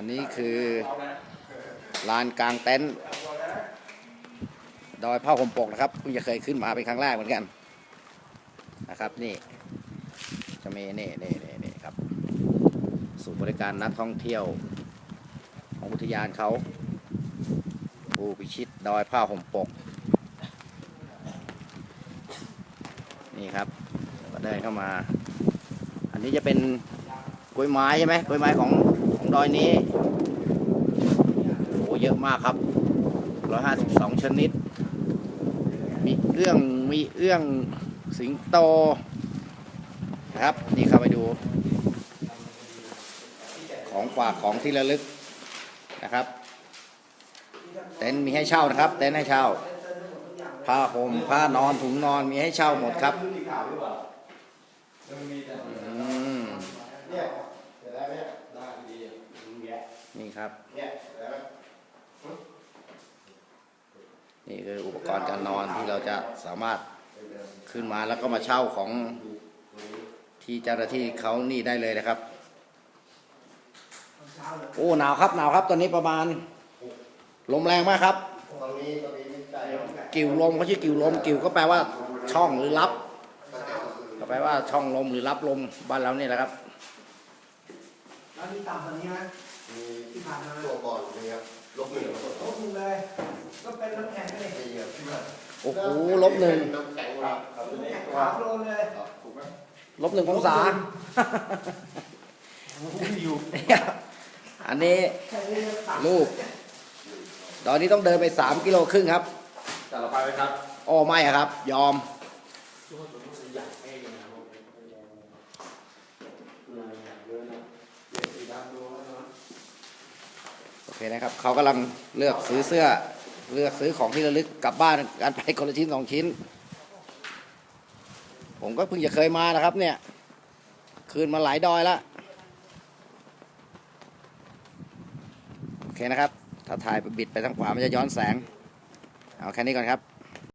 อันนี้คือลานกลางเต็นท์ดอยผ้าห่มปกนะครับเพิ่งจะเคยขึ้นมาเป็นครั้งแรกเหมือนกันนะครับนี่จะมีนี่นี่นี่นี่ครับศูนย์บริการนักท่องเที่ยว ของอุทยานเขาภูพิชิตดอยผ้าห่มปก นี่ครับก็เดินเข้ามา อันนี้จะเป็นกล้วยไม้ใช่ไหมกล้วยไม้ของของ ดอยนี้โอ้เยอะมากครับร้อยห้าสิบสองชนิด มีเอื้อง มีเอื้องสิงโตนะครับ นี่เข้าไปดู ของฝากของที่ระลึกนะครับ เต็นท์มีให้เช่านะครับ เต็นท์ให้เช่า ผ้าห่มผ้านอนถุงนอนมีให้เช่าหมดครับ อืม เนี่ยเดี๋ยวได้ไหม ได้ดี เนี่ยนี่ครับ เนี่ยเดี๋ยวได้ไหมนี่คืออุปกรณ์การนอนที่เราจะสามารถขึ้นมาแล้วก็มาเช่าของที่เจ้าหน้าที่เขานี่ได้เลยนะครับ โอ้หนาวครับหนาวครับ ตอนนี้ประมาณ ลมแรงมากครับตรงนี้ตรงนี้ไม่ใช่กิ่วลมเขาชื่อกิ่วลม กิ่วก็แปลว่าช่องหรือรับก็แปลว่าช่องลมหรือรับลมบ้านเรานี่แหละครับแล้วมีต่ำกว่านี้ไหม มีที่ผ่านมาตัวก่อนนี่ครับลบหนึ่งแล้วก็โอ้ถูกเลย ก็เป็นน้ำแข็งเลยตีครับที่มันโอ้โหลบหนึ่งน้ำแข็งครับครับน้ำแข็งขาวโลนเลยถูกไหมลบหนึ่งองศาอยู่อันนี้แค่นี้ก็ต่ำลูกตอนนี้ต้องเดินไปสามกิโลครึ่งครับแต่เราไปไหมครับอ้อไม่อะครับ ยอมโอ เคนะครับเขากำลังเลือกซื้อเสื้อเลือกซื้อของที่ระลึกกลับบ้านกันไปคนละชิ้นสองชิ้น ผมก็เพิ่งจะเคยมานะครับ เนี่ย คืนมาหลายดอยละโอเคนะครับ ถ้าถ่ายบิดไปทางขวามันจะย้อนแสง เอาแค่นี้ก่อนครับ